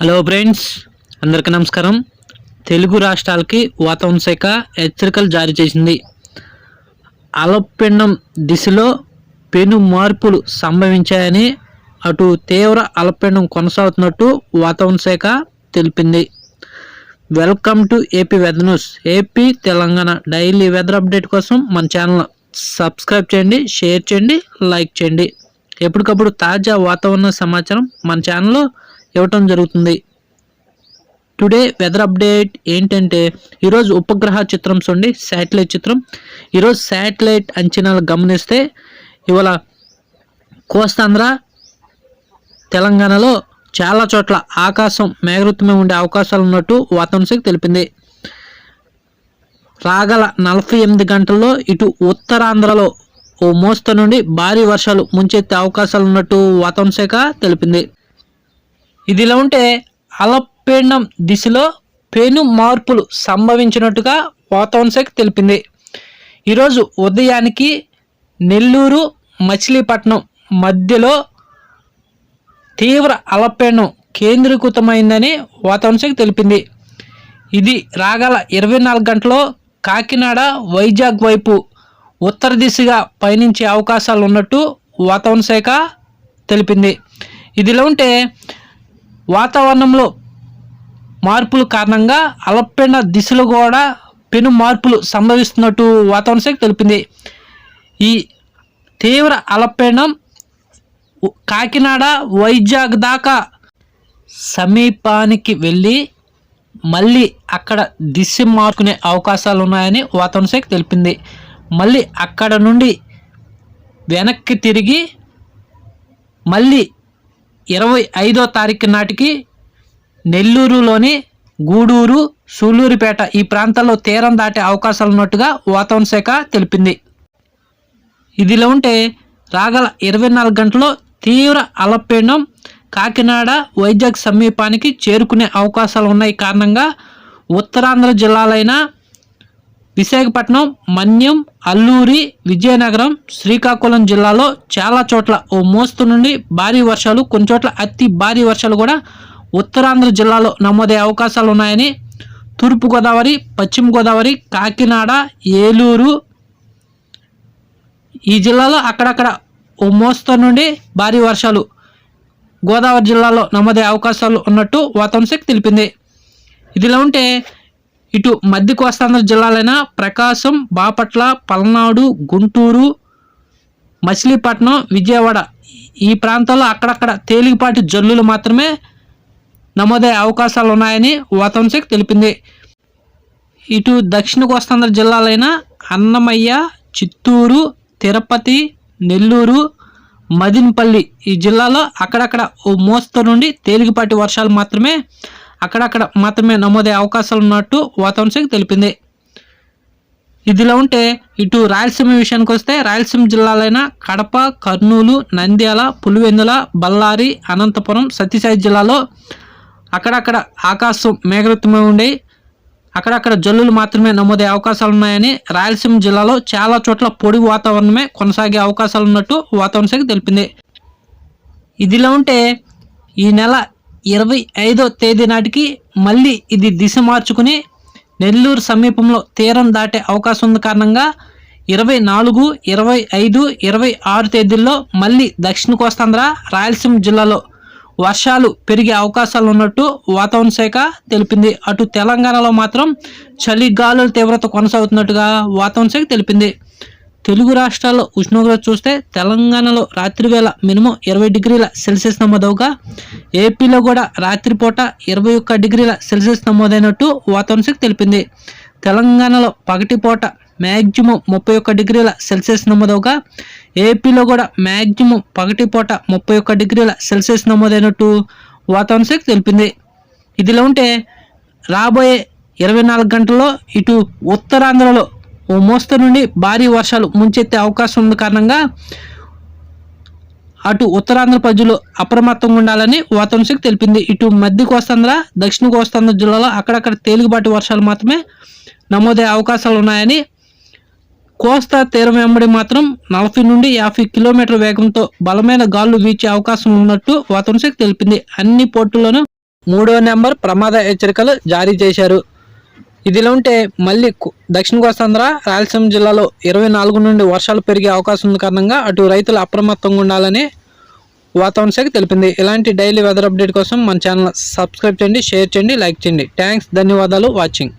Hello friends అందరికీ నమస్కారం. తెలుగు రాష్ట్రాలకి వాతావరణ శాఖ హెచ్చరికలు జారీ చేసింది. అలపిండం దిశలో పెను మార్పులు సంభవించాయని అటు తీవ్ర అలపిండం కొనసాగుతున్నట్టు వాతావరణ శాఖ తెలిపింది. Welcome to AP weather news AP Telangana daily weather update కోసం మన ఛానల్ సబ్స్క్రైబ్ చేయండి షేర్ చేయండి లైక్ చేయండి. ఎప్పటికప్పుడు తాజా వాతావరణ సమాచారం మన ఛానల్లో ఇవ్వటం జరుగుతుంది. టుడే వెదర్ అప్డేట్ ఏంటంటే ఈరోజు ఉపగ్రహ చిత్రం చూడండి శాటిలైట్ చిత్రం. ఈరోజు శాటిలైట్ అంచనాలు గమనిస్తే ఇవాళ కోస్తాంధ్ర తెలంగాణలో చాలా చోట్ల ఆకాశం మేఘవృతమై ఉండే అవకాశాలు ఉన్నట్టు వాతావరణ శాఖ తెలిపింది. రాగల నలభై ఎనిమిది గంటల్లో ఇటు ఉత్తరాంధ్రలో ఓ మోస్త నుండి భారీ వర్షాలు ముంచెత్తే అవకాశాలు ఉన్నట్టు వాతావరణ శాఖ తెలిపింది. ఇదిలా ఉంటే అలపీడనం దిశలో పెను మార్పులు సంభవించినట్టుగా వాతావరణ శాఖ తెలిపింది. ఈరోజు ఉదయానికి నెల్లూరు మచిలీపట్నం మధ్యలో తీవ్ర అలపీడనం కేంద్రీకృతమైందని వాతావరణ శాఖ తెలిపింది. ఇది రాగల ఇరవై నాలుగు గంటలో కాకినాడ వైజాగ్ వైపు ఉత్తర దిశగా పయనించే అవకాశాలు ఉన్నట్టు వాతావరణ శాఖ తెలిపింది. ఇదిలా ఉంటే వాతావరణంలో మార్పుల కారణంగా అలపెండ దిశలో కూడా పెను మార్పులు సంభవిస్తున్నట్టు వాతావరణ శాఖ తెలిపింది. ఈ తీవ్ర అలపెండం కాకినాడ వైజాగ్ దాకా సమీపానికి వెళ్ళి మళ్ళీ అక్కడ దిశ మార్చుకునే అవకాశాలు ఉన్నాయని వాతావరణ శాఖ తెలిపింది. మళ్ళీ అక్కడ నుండి వెనక్కి తిరిగి మళ్ళీ ఇరవై ఐదో తారీఖు నాటికి నెల్లూరులోని గూడూరు సూలూరుపేట ఈ ప్రాంతాల్లో తీరం దాటే అవకాశాలు ఉన్నట్టుగా వాతావరణ శాఖ తెలిపింది. ఇదిలా ఉంటే రాగల ఇరవై నాలుగు గంటల్లో తీవ్ర అలపీండం కాకినాడ వైజాగ్ సమీపానికి చేరుకునే అవకాశాలు ఉన్నాయి. కారణంగా ఉత్తరాంధ్ర జిల్లాలైన విశాఖపట్నం మన్యం అల్లూరి విజయనగరం శ్రీకాకుళం జిల్లాలో చాలా చోట్ల ఓ మోస్తరు నుండి భారీ వర్షాలు కొన్ని చోట్ల అతి భారీ వర్షాలు కూడా ఉత్తరాంధ్ర జిల్లాలో నమోదయ్యే అవకాశాలు ఉన్నాయని తూర్పుగోదావరి పశ్చిమ గోదావరి కాకినాడ ఏలూరు ఈ జిల్లాలో అక్కడక్కడ ఓ మోస్తరు నుండి భారీ వర్షాలు గోదావరి జిల్లాలో నమోదయ్యే అవకాశాలు ఉన్నట్టు వాతావరణ శాఖ తెలిపింది. ఇదిలా ఉంటే ఇటు మధ్య కోస్తాంధ్ర జిల్లాలైన ప్రకాశం బాపట్ల పల్నాడు గుంటూరు మచిలీపట్నం విజయవాడ. ఈ ప్రాంతాల్లో అక్కడక్కడ తేలికపాటి జల్లులు మాత్రమే నమోదయ్యే అవకాశాలు ఉన్నాయని వాతావరణ శాఖ తెలిపింది. ఇటు దక్షిణ కోస్తాంధ్ర జిల్లాలైన అన్నమయ్య చిత్తూరు తిరుపతి నెల్లూరు మదినపల్లి ఈ జిల్లాలో అక్కడక్కడ ఓ మోస్తరు నుండి తేలికపాటి వర్షాలు మాత్రమే అక్కడక్కడ మాత్రమే నమోదయ్యే అవకాశాలు ఉన్నట్టు వాతావరణ శాఖ తెలిపింది. ఇదిలా ఉంటే ఇటు రాయలసీమ విషయానికి వస్తే రాయలసీమ జిల్లాలైన కడప కర్నూలు నంద్యాల పులివెందుల బళ్ళారి అనంతపురం సత్యసాయి జిల్లాలో అక్కడక్కడ ఆకాశం మేఘవృతమై ఉండి అక్కడక్కడ జల్లులు మాత్రమే నమోదయ్యే అవకాశాలు ఉన్నాయని రాయలసీమ జిల్లాలో చాలా చోట్ల పొడి వాతావరణమే కొనసాగే అవకాశాలు ఉన్నట్టు వాతావరణ శాఖ తెలిపింది. ఇదిలా ఉంటే ఈ నెల ఇరవై ఐదో తేదీ నాటికి మళ్ళీ ఇది దిశ మార్చుకుని నెల్లూరు సమీపంలో తీరం దాటే అవకాశం ఉంది కారణంగా ఇరవై నాలుగు ఇరవై ఐదు ఇరవై ఆరు తేదీల్లో మళ్ళీ దక్షిణ కోస్తాంధ్ర రాయలసీమ జిల్లాలో వర్షాలు పెరిగే అవకాశాలు ఉన్నట్టు వాతావరణ శాఖ తెలిపింది. అటు తెలంగాణలో మాత్రం చలి గాలుల తీవ్రత కొనసాగుతున్నట్టుగా వాతావరణ శాఖ తెలిపింది. తెలుగు రాష్ట్రాల్లో ఉష్ణోగ్రత చూస్తే తెలంగాణలో రాత్రి వేళ మినిమం ఇరవై డిగ్రీల సెల్సియస్ నమోదవగా ఏపీలో కూడా రాత్రిపూట ఇరవై ఒక్క డిగ్రీల సెల్సియస్ నమోదైనట్టు వాతావరణ శాఖ తెలిపింది. తెలంగాణలో పగటిపూట మ్యాక్సిమం ముప్పై ఒక్క డిగ్రీల సెల్సియస్ నమోదవగా ఏపీలో కూడా మ్యాక్సిమం పగటిపూట ముప్పై ఒక్క డిగ్రీల సెల్సియస్ నమోదైనట్టు వాతావరణ శాఖ తెలిపింది. ఇదిలా ఉంటే రాబోయే ఇరవై నాలుగు గంటల్లో ఇటు ఉత్తరాంధ్రలో ఓ మోస్తరు నుండి భారీ వర్షాలు ముంచెత్తే అవకాశం ఉన్న కారణంగా అటు ఉత్తరాంధ్ర ప్రజలు అప్రమత్తంగా ఉండాలని వాతావరణ శాఖ తెలిపింది. ఇటు మధ్య కోస్తాంధ్ర దక్షిణ కోస్తాంధ్ర జిల్లాలో అక్కడక్కడ తేలికపాటి వర్షాలు మాత్రమే నమోదయ్యే అవకాశాలు ఉన్నాయని కోస్తా తీరం వెంబడి మాత్రం నలభై నుండి యాభై కిలోమీటర్ల వేగంతో బలమైన గాలులు వీచే అవకాశం ఉన్నట్టు వాతావరణ శాఖ తెలిపింది. అన్ని పోర్టుల్లోనూ మూడో నెంబర్ ప్రమాద హెచ్చరికలు జారీ చేశారు. ఇదిలా ఉంటే మళ్ళీ దక్షిణ కోస్తాంధ్ర రాయలసీమ జిల్లాలో ఇరవై నాలుగు నుండి వర్షాలు పెరిగే అవకాశం ఉంది కారణంగా అటు రైతులు అప్రమత్తంగా ఉండాలని వాతావరణ శాఖ తెలిపింది. ఇలాంటి డైలీ వెదర్ అప్డేట్ కోసం మన ఛానల్ సబ్స్క్రైబ్ చేయండి షేర్ చేయండి లైక్ చేయండి. థ్యాంక్స్ ధన్యవాదాలు వాచింగ్.